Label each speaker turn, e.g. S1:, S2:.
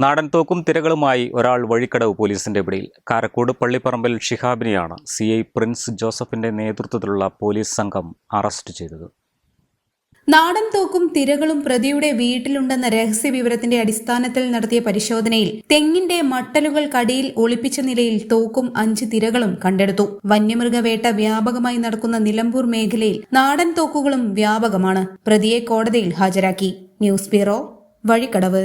S1: നാടൻ തോക്കും തിരകളുമായി ഒരാൾ വഴിക്കടവ് പോലീസിന്റെ പിടിയിൽ. കാരക്കോട് പള്ളിപ്പറമ്പിൽ ഷിഹാബിനെയാണ് സി ഐ പ്രിൻസ് ജോസഫിന്റെ നേതൃത്വത്തിലുള്ള പോലീസ് സംഘം അറസ്റ്റ് ചെയ്തത്.
S2: നാടൻ തോക്കും തിരകളും പ്രതിയുടെ വീട്ടിലുണ്ടെന്ന രഹസ്യ വിവരത്തിന്റെ അടിസ്ഥാനത്തിൽ നടത്തിയ പരിശോധനയിൽ തെങ്ങിന്റെ മട്ടലുകൾ കടിയിൽ ഒളിപ്പിച്ച നിലയിൽ തോക്കും അഞ്ച് തിരകളും കണ്ടെടുത്തു. വന്യമൃഗവേട്ട വ്യാപകമായി നടക്കുന്ന നിലമ്പൂർ മേഖലയിൽ നാടൻ തോക്കുകളും വ്യാപകമാണ്. പ്രതിയെ കോടതിയിൽ ഹാജരാക്കി. News bureau Vazhikkadavu.